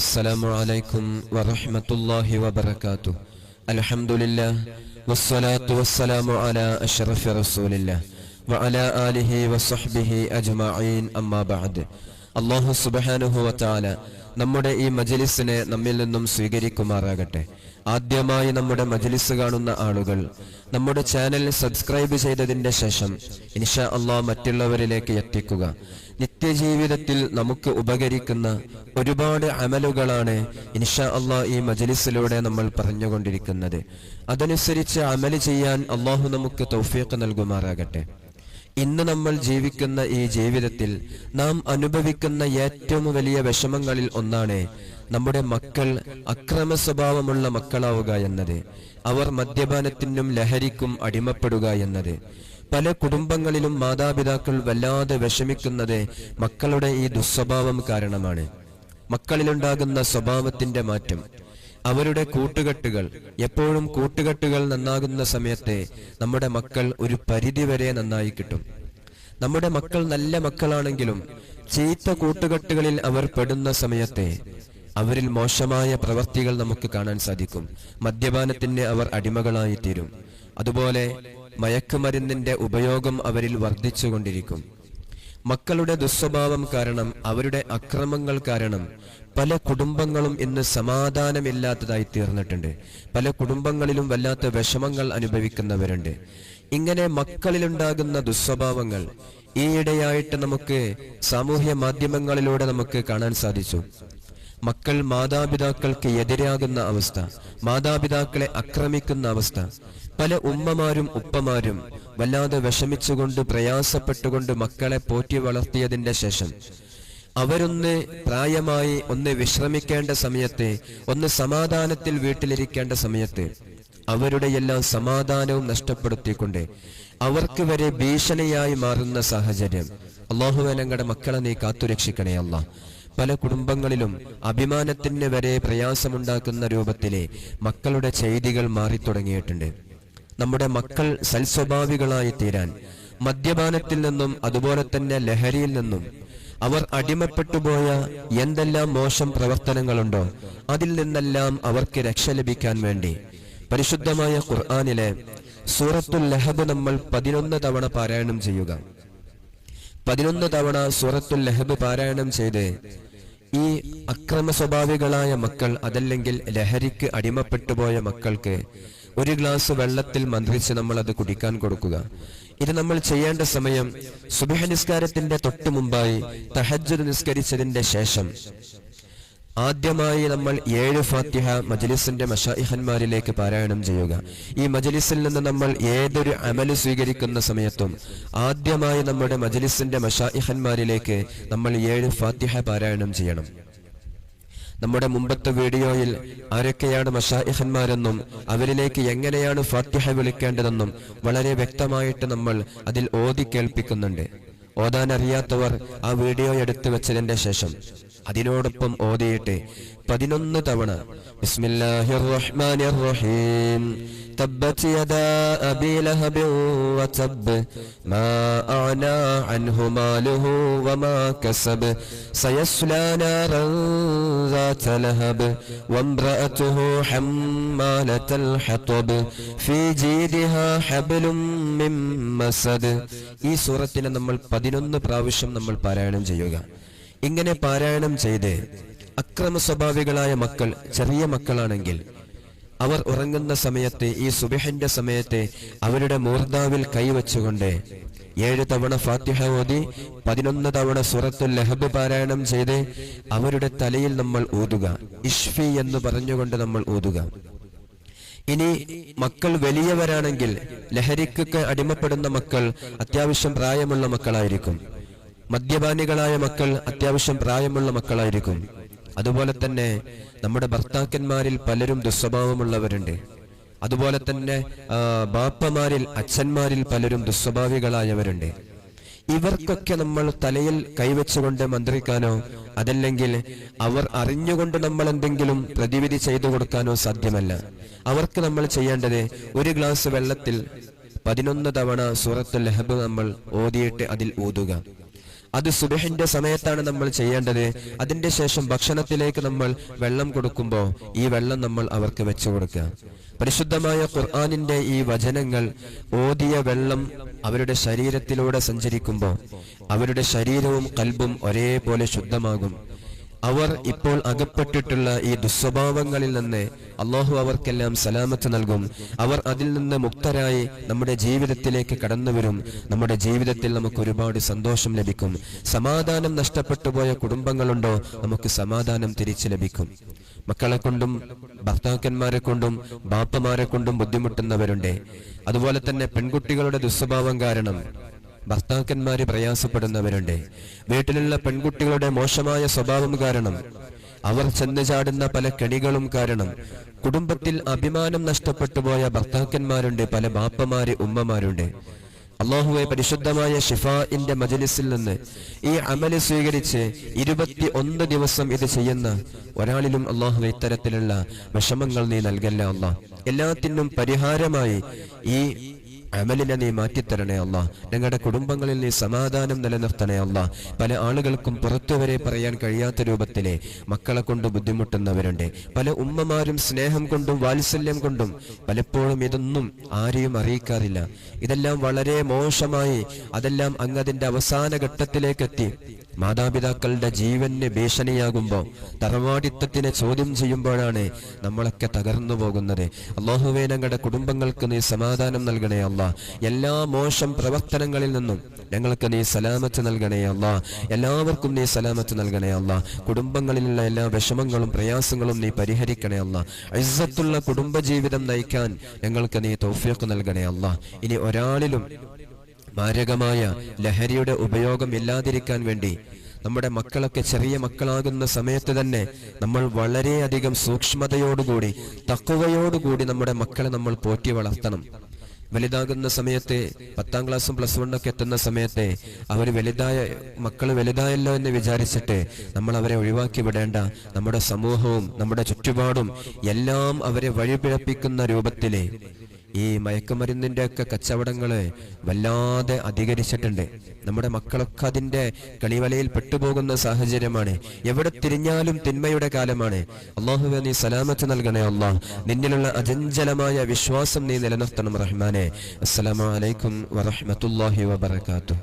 السلام عليكم ورحمة الله وبركاته. الحمد لله والصلاة والسلام على أشرف رسول الله وعلى آله وصحبه أجمعين. أما بعد അള്ളാഹു സുബാനുഹു വത്താല നമ്മുടെ ഈ മജലിസിനെ നമ്മിൽ നിന്നും സ്വീകരിക്കുമാറാകട്ടെ. ആദ്യമായി നമ്മുടെ മജലിസ് കാണുന്ന ആളുകൾ നമ്മുടെ ചാനൽ സബ്സ്ക്രൈബ് ചെയ്തതിന്റെ ശേഷം ഇൻഷാ അള്ളാഹ് മറ്റുള്ളവരിലേക്ക് എത്തിക്കുക. നിത്യജീവിതത്തിൽ നമുക്ക് ഉപകരിക്കുന്ന ഒരുപാട് അമലുകളാണ് ഇൻഷാ അള്ളാഹ് ഈ മജലിസിലൂടെ നമ്മൾ പറഞ്ഞുകൊണ്ടിരിക്കുന്നത്. അതനുസരിച്ച് അമൽ ചെയ്യാൻ അള്ളാഹു നമുക്ക് തൗഫീഖ് നൽകുമാറാകട്ടെ. ഇന്ന് നമ്മൾ ജീവിക്കുന്ന ഈ ജീവിതത്തിൽ നാം അനുഭവിക്കുന്ന ഏറ്റവും വലിയ വിഷമങ്ങളിൽ ഒന്നാണ് നമ്മുടെ മക്കൾ അക്രമ സ്വഭാവമുള്ള മക്കളാവുക എന്നത്. അവർ മദ്യപാനത്തിനും ലഹരിക്കും അടിമപ്പെടുക എന്നത്. പല കുടുംബങ്ങളിലും മാതാപിതാക്കൾ വല്ലാതെ വിഷമിക്കുന്നത് മക്കളുടെ ഈ ദുസ്വഭാവം കാരണമാണ്. മക്കളിലുണ്ടാകുന്ന സ്വഭാവത്തിന്റെ മാറ്റം. അവരുടെ കൂട്ടുകെട്ടുകൾ എപ്പോഴും കൂട്ടുകെട്ടുകൾ നന്നാകുന്ന സമയത്തെ നമ്മുടെ മക്കൾ ഒരു പരിധിവരെ നന്നായി കിട്ടും. നമ്മുടെ മക്കൾ നല്ല മക്കളാണെങ്കിലും ചീത്ത കൂട്ടുകെട്ടുകളിൽ അവർ പെടുന്ന സമയത്തെ അവരിൽ മോശമായ പ്രവൃത്തികൾ നമുക്ക് കാണാൻ സാധിക്കും. മദ്യപാനത്തിന് അവർ അടിമകളായി തീരും. അതുപോലെ മയക്കുമരുന്നിന്റെ ഉപയോഗം അവരിൽ വർദ്ധിച്ചുകൊണ്ടിരിക്കും. മക്കളുടെ ദുസ്വഭാവം കാരണം അവരുടെ അക്രമങ്ങൾ കാരണം പല കുടുംബങ്ങളും ഇന്ന് സമാധാനമില്ലാത്തതായി തീർന്നിട്ടുണ്ട്. പല കുടുംബങ്ങളിലും വല്ലാത്ത വിഷമങ്ങൾ അനുഭവിക്കുന്നവരുണ്ട്. ഇങ്ങനെ മക്കളിലുണ്ടാകുന്ന ദുസ്വഭാവങ്ങൾ ഈയിടെയായിട്ട് നമുക്ക് സാമൂഹ്യ മാധ്യമങ്ങളിലൂടെ നമുക്ക് കാണാൻ സാധിച്ചു. മക്കൾ മാതാപിതാക്കൾക്ക് എതിരാകുന്ന അവസ്ഥ മാതാപിതാക്കളെ ആക്രമിക്കുന്ന അവസ്ഥ പല ഉമ്മമാരും ഉപ്പമാരും വല്ലാതെ വിഷമിച്ചുകൊണ്ട് പ്രയാസപ്പെട്ടുകൊണ്ട് മക്കളെ പോറ്റി വളർത്തിയതിന്റെ ശേഷം അവരൊന്ന് പ്രായമായി ഒന്ന് വിശ്രമിക്കേണ്ട സമയത്ത് ഒന്ന് സമാധാനത്തിൽ വീട്ടിലിരിക്കേണ്ട സമയത്ത് അവരുടെ എല്ലാം സമാധാനവും നഷ്ടപ്പെടുത്തിക്കൊണ്ട് അവർക്ക് വരെ ഭീഷണിയായി മാറുന്ന സാഹചര്യം. അള്ളാഹുവേലങ്ങളുടെ മക്കളെ നീ കാത്തുരക്ഷിക്കണേ അല്ല. പല കുടുംബങ്ങളിലും അഭിമാനത്തിന് വരെ പ്രയാസമുണ്ടാക്കുന്ന രൂപത്തിലെ മക്കളുടെ ചെയ്തികൾ മാറിത്തുടങ്ങിയിട്ടുണ്ട്. നമ്മുടെ മക്കൾ സൽസ്വഭാവികളായി തീരാൻ മദ്യപാനത്തിൽ നിന്നും അതുപോലെ തന്നെ ലഹരിയിൽ നിന്നും. അവർ അടിമപ്പെട്ടുപോയ എന്തെല്ലാം മോശം പ്രവർത്തനങ്ങളുണ്ടോ അതിൽ നിന്നെല്ലാം അവർക്ക് രക്ഷ ലഭിക്കാൻ വേണ്ടി. പരിശുദ്ധമായ ഖുർആാനിലെ സൂറത്തുൽ ലഹബ് നമ്മൾ പതിനൊന്ന് തവണ പാരായണം ചെയ്യുക. പതിനൊന്ന് തവണ സൂറത്തുൽ ലഹബ് പാരായണം ചെയ്ത് ഈ അക്രമ സ്വഭാവികളായ മക്കൾ അതല്ലെങ്കിൽ ലഹരിക്ക് അടിമപ്പെട്ടുപോയ മക്കൾക്ക് ഒരു ഗ്ലാസ് വെള്ളത്തിൽ മന്ത്രിച്ച് നമ്മൾ അത് കുടിക്കാൻ കൊടുക്കുക. ഇത് നമ്മൾ ചെയ്യേണ്ട സമയം സുബിഹ നിസ്കാരത്തിന്റെ തൊട്ടു മുമ്പായി തഹജ്ജുദ് നിസ്കരിച്ചതിന്റെ ശേഷം. ആദ്യമായി നമ്മൾ ഏഴ് ഫാത്തിഹ മജലിസിന്റെ മഷാഇഹന്മാരിലേക്ക് പാരായണം ചെയ്യുക. ഈ മജലിസിൽ നിന്ന് നമ്മൾ ഏതൊരു അമൽ സ്വീകരിക്കുന്ന സമയത്തും ആദ്യമായി നമ്മുടെ മജലിസിന്റെ മഷാഇഹന്മാരിലേക്ക് നമ്മൾ ഏഴ് ഫാത്തിഹ പാരായണം ചെയ്യണം. നമ്മുടെ മുമ്പത്തെ വീഡിയോയിൽ ആരൊക്കെയാണ് മഷായിഹന്മാരെന്നും അവരിലേക്ക് എങ്ങനെയാണ് ഫാത്തിഹ വിളിക്കേണ്ടതെന്നും വളരെ വ്യക്തമായിട്ട് നമ്മൾ അതിൽ ഓതി കേൾപ്പിക്കുന്നുണ്ട്. ഓതാൻ അറിയാത്തവർ ആ വീഡിയോ എടുത്തു വെച്ചതിന്റെ ശേഷം. അതിനോടൊപ്പം ഓതിയിട്ട് പതിനൊന്ന് തവണ ബിസ്മില്ലാഹിർ റഹ്മാനിർ റഹീം تبت يدا أبي لهب وتب ما أعنى عنه ماله وما كسب سيصلى نارا ذات لهب وامرأته حمالة الحطب في جيدها حبل من مسد ഈ സൂറത്തിനെ നമ്മൾ പതിനൊന്ന് പ്രാവശ്യം നമ്മൾ പാരായണം ചെയ്യുക ഇങ്ങനെ പാരായണം ചെയ്ത് അക്രമ സ്വഭാവികളായ മക്കൾ ചെറിയ മക്കളാണെങ്കിൽ അവർ ഉറങ്ങുന്ന സമയത്തെ ഈ സുബിഹന്റെ സമയത്തെ അവരുടെ മൂർദാവിൽ കൈവച്ചുകൊണ്ട് ഏഴ് തവണ ഫാത്തിഹ ഓതി പതിനൊന്ന് തവണ സുറത്തുൽ ലഹബ് പാരായണം ചെയ്ത് അവരുടെ തലയിൽ നമ്മൾ ഊതുക. ഇഷ്ഫി എന്ന് പറഞ്ഞുകൊണ്ട് നമ്മൾ ഊതുക. ഇനി മക്കൾ വലിയവരാണെങ്കിൽ ലഹരിക്കൊക്കെ അടിമപ്പെടുന്ന മക്കൾ അത്യാവശ്യം പ്രായമുള്ള മക്കളായിരിക്കും. മദ്യപാനികളായ മക്കൾ അത്യാവശ്യം പ്രായമുള്ള മക്കളായിരിക്കും. അതുപോലെ തന്നെ നമ്മുടെ ഭർത്താക്കന്മാരിൽ പലരും ദുസ്വഭാവമുള്ളവരുണ്ട്. അതുപോലെ തന്നെ ബാപ്പമാരിൽ അച്ഛന്മാരിൽ പലരും ദുസ്വഭാവികളായവരുണ്ട്. ഇവർക്കൊക്കെ നമ്മൾ തലയിൽ കൈവച്ചുകൊണ്ട് മന്ത്രിക്കാനോ അതല്ലെങ്കിൽ അവർ അറിഞ്ഞുകൊണ്ട് നമ്മൾ എന്തെങ്കിലും പ്രതിവിധി ചെയ്തു കൊടുക്കാനോ സാധ്യമല്ല. അവർക്ക് നമ്മൾ ചെയ്യേണ്ടത് ഒരു ഗ്ലാസ് വെള്ളത്തിൽ പതിനൊന്ന് തവണ സൂറത്തുൽ ലഹബ് നമ്മൾ ഓതിയിട്ട് അതിൽ ഊതുക അത് സുബഹിന്റെ സമയത്താണ് നമ്മൾ ചെയ്യേണ്ടത്. അതിന്റെ ശേഷം ഭക്ഷണത്തിലേക്ക് നമ്മൾ വെള്ളം കൊടുക്കുമ്പോൾ ഈ വെള്ളം നമ്മൾ അവർക്ക് വെച്ചു കൊടുക്കുക. പരിശുദ്ധമായ ഖുർആാനിന്റെ ഈ വചനങ്ങൾ ഓതിയ വെള്ളം അവരുടെ ശരീരത്തിലൂടെ സഞ്ചരിക്കുമ്പോൾ അവരുടെ ശരീരവും കൽബും ഒരേപോലെ ശുദ്ധമാകും. അവർ ഇപ്പോൾ അകപ്പെട്ടിട്ടുള്ള ഈ ദുസ്വഭാവങ്ങളിൽ നിന്ന് അള്ളാഹു അവർക്കെല്ലാം സലാമത്ത് നൽകും. അവർ അതിൽ നിന്ന് മുക്തരായി നമ്മുടെ ജീവിതത്തിലേക്ക് കടന്നുവരും നമ്മുടെ ജീവിതത്തിൽ നമുക്ക് ഒരുപാട് സന്തോഷം ലഭിക്കും. സമാധാനം നഷ്ടപ്പെട്ടു പോയ കുടുംബങ്ങളുണ്ടോ? നമുക്ക് സമാധാനം തിരിച്ചു ലഭിക്കും. മക്കളെ കൊണ്ടും ഭർത്താക്കന്മാരെ കൊണ്ടും ബാപ്പമാരെ കൊണ്ടും ബുദ്ധിമുട്ടുന്നവരുണ്ട്. അതുപോലെ തന്നെ പെൺകുട്ടികളുടെ ദുസ്വഭാവം കാരണം ഭർത്താക്കന്മാര് പ്രയാസപ്പെടുന്നവരുണ്ട്. വീട്ടിലുള്ള പെൺകുട്ടികളുടെ മോശമായ സ്വഭാവം കാരണം. അവർ ചെന്ന് ചാടുന്ന പല കെണികളും കാരണം. കുടുംബത്തിൽ അഭിമാനം നഷ്ടപ്പെട്ടു പോയ ഭർത്താക്കന്മാരുണ്ട് പല ബാപ്പമാര് ഉമ്മമാരുണ്ട്. അള്ളാഹുവെ പരിശുദ്ധമായ ഷിഫാഇന്റെ മജലിസിൽ നിന്ന് ഈ അമൽ സ്വീകരിച്ച് ഇരുപത്തി ഒന്ന് ദിവസം ഇത് ചെയ്യുന്ന ഒരാളിലും അള്ളാഹു ഇത്തരത്തിലുള്ള വിഷമങ്ങൾ നീ നൽകല്ല അള്ളാഹ് എല്ലാത്തിനും പരിഹാരമായി ഈ അമലിനെ നീ മാറ്റിത്തരണേ അല്ല ഞങ്ങളുടെ കുടുംബങ്ങളിൽ നീ സമാധാനം നിലനിർത്തണേ അല്ല പല ആളുകൾക്കും പുറത്തുവരെ പറയാൻ കഴിയാത്ത രൂപത്തിലെ മക്കളെ കൊണ്ട് ബുദ്ധിമുട്ടുന്നവരുണ്ട്. പല ഉമ്മമാരും സ്നേഹം കൊണ്ടും വാത്സല്യം കൊണ്ടും പലപ്പോഴും ഇതൊന്നും ആരെയും അറിയിക്കാറില്ല. ഇതെല്ലാം വളരെ മോശമായി അതെല്ലാം അങ്ങതിന്റെ അവസാന ഘട്ടത്തിലേക്കെത്തി മാതാപിതാക്കളുടെ ജീവന് ഭീഷണിയാകുമ്പോൾ തറവാടിത്തത്തിനെ ചോദ്യം ചെയ്യുമ്പോഴാണ് നമ്മളൊക്കെ തകർന്നു പോകുന്നത്. അള്ളാഹുവേ ഞങ്ങളുടെ കുടുംബങ്ങൾക്ക് നീ സമാധാനം നൽകണേ അല്ല എല്ലാ മോശം പ്രവർത്തനങ്ങളിൽ നിന്നും ഞങ്ങൾക്ക് നീ സലാമത്ത് നൽകണേ അല്ല എല്ലാവർക്കും നീ സലാമത്ത് നൽകണേ അല്ല കുടുംബങ്ങളിലുള്ള എല്ലാ വിഷമങ്ങളും പ്രയാസങ്ങളും നീ പരിഹരിക്കണേ അല്ല ഇസ്സത്തുള്ള കുടുംബജീവിതം നയിക്കാൻ ഞങ്ങൾക്ക് നീ തൗഫീഖ് നൽകണേ അല്ല ഇനി ഒരാളിലും മാരകമായ ലഹരിയുടെ ഉപയോഗം ഇല്ലാതിരിക്കാൻ വേണ്ടി നമ്മുടെ മക്കളൊക്കെ ചെറിയ മക്കളാകുന്ന സമയത്ത് തന്നെ നമ്മൾ വളരെയധികം സൂക്ഷ്മതയോടുകൂടി തക്കവയോടുകൂടി നമ്മുടെ മക്കളെ നമ്മൾ പോറ്റി വളർത്തണം. വലുതാകുന്ന സമയത്ത് പത്താം ക്ലാസ്സും പ്ലസ് വണ്ണൊക്കെ എത്തുന്ന സമയത്ത് അവർ വലുതായ മക്കൾ വലുതായല്ലോ എന്ന് വിചാരിച്ചിട്ട് നമ്മൾ അവരെ ഒഴിവാക്കി വിടേണ്ട. നമ്മുടെ സമൂഹവും നമ്മുടെ ചുറ്റുപാടും എല്ലാം അവരെ വഴിപിഴപ്പിക്കുന്ന രൂപത്തിലെ ഈ മയക്കുമരുന്നിന്റെ ഒക്കെ കച്ചവടങ്ങൾ വല്ലാതെ അധികരിച്ചിട്ടുണ്ട്. നമ്മുടെ മക്കളൊക്കെ അതിന്റെ കളിവലയിൽ പെട്ടുപോകുന്ന സാഹചര്യമാണ്. എവിടെ തിരിഞ്ഞാലും തിന്മയുടെ കാലമാണ്. അള്ളാഹുവെ നീ സലാമത്ത് നൽകണേ അള്ളാഹ് നിന്നിലുള്ള അജഞ്ചലമായ വിശ്വാസം നീ നിലനിർത്തണം റഹ്മാനെ. അസ്സലാമു അലൈക്കും വറഹ്മത്തുള്ളാഹി വബറകാതുഹു.